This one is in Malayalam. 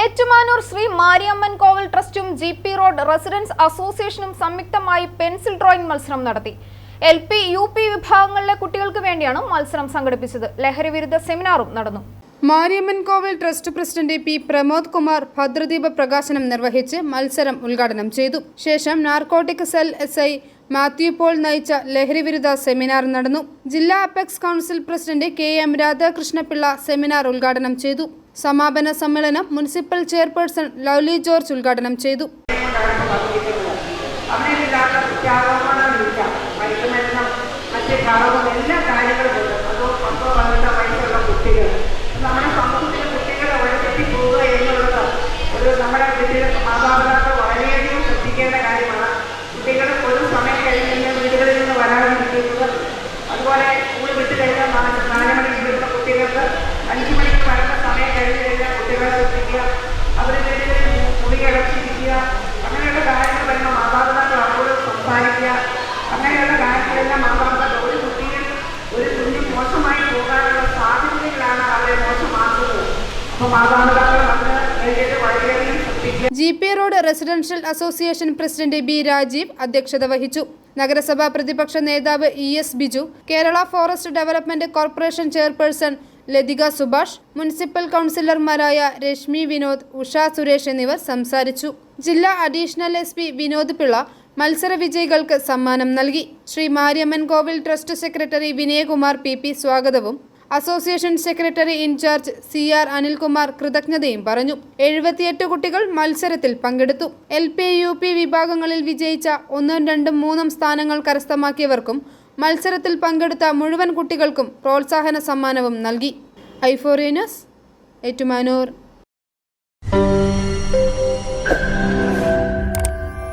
ഏറ്റുമാനൂർ ശ്രീ മാരിയമ്മൻ കോവിൽ ട്രസ്റ്റും ജി പി റോഡ് റെസിഡൻസ് അസോസിയേഷനും സംയുക്തമായി പെൻസിൽ ഡ്രോയിങ് മത്സരം നടത്തി. എൽ പി യു പി വിഭാഗങ്ങളിലെ കുട്ടികൾക്ക് വേണ്ടിയാണ് മത്സരം സംഘടിപ്പിച്ചത്. ലഹരിവിരുദ്ധ സെമിനാറും നടന്നു. Mariamman Kovil trust president P Pramod Kumar ഭദ്രദീപ പ്രകാശനം നിർവഹിച്ച് മത്സരം ഉദ്ഘാടനം ചെയ്തു. ശേഷം narcotic cell S I Mathew Paul നയിച്ച ലഹരിവിരുദ്ധ സെമിനാർ നടന്നു. ജില്ലാ apex council president K M Radhakrishnapillai seminar ഉദ്ഘാടനം ചെയ്തു. സമാപന സമ്മേളനം മുനിസിപ്പൽ ചെയർപേഴ്സൺ ലൗലി ജോർജ് ഉദ്ഘാടനം ചെയ്തു. എല്ലാ കാര്യങ്ങളും അതോ പത്തോ പന്ത്രണ്ടോ വയസ്സുള്ള കുട്ടികൾ നമ്മുടെ സമൂഹത്തിലെ കുട്ടികളെ വഴിതെറ്റി പോവുക എന്നുള്ളത് ഒരു നമ്മുടെ കുട്ടികളെ മാതാപിതാക്കൾ വളരെയധികം ശ്രദ്ധിക്കേണ്ട കാര്യമാണ് കുട്ടികൾ ഒരു സമയം കഴിഞ്ഞ് വീടുകളിൽ നിന്ന് വരാതിരിക്കുന്നത് കുട്ടികൾക്ക് മണിക്ക് ഒരു പോകാനുള്ള സാധ്യതകളാണ് അപ്പോൾ G P road residential association president B Rajeev അധ്യക്ഷത വഹിച്ചു. നഗരസഭാ പ്രതിപക്ഷ നേതാവ് E S Biju Kerala forest development corporation chairperson Latika Subhash municipal കൗൺസിലർമാരായ രശ്മി വിനോദ് ഉഷ സുരേഷ് എന്നിവർ സംസാരിച്ചു. ജില്ലാ additional S P Vinod Pillai മത്സര വിജയികൾക്ക് സമ്മാനം നൽകി. Shri Mariamman Kovil trust secretary Vinayakumar P P സ്വാഗതവും association secretary in charge C R Anilkumar കൃതജ്ഞതയും പറഞ്ഞു. എഴുപത്തിയെട്ട് കുട്ടികൾ മത്സരത്തിൽ പങ്കെടുത്തു. എൽ പി യു പി വിഭാഗങ്ങളിൽ വിജയിച്ച ഒന്നും രണ്ടും മൂന്നും സ്ഥാനങ്ങൾ കരസ്ഥമാക്കിയവർക്കും മത്സരത്തിൽ പങ്കെടുത്ത മുഴുവൻ കുട്ടികൾക്കും പ്രോത്സാഹന സമ്മാനവും നൽകി. ഐഫോറിയനസ് ഏറ്റുമാനൂർ.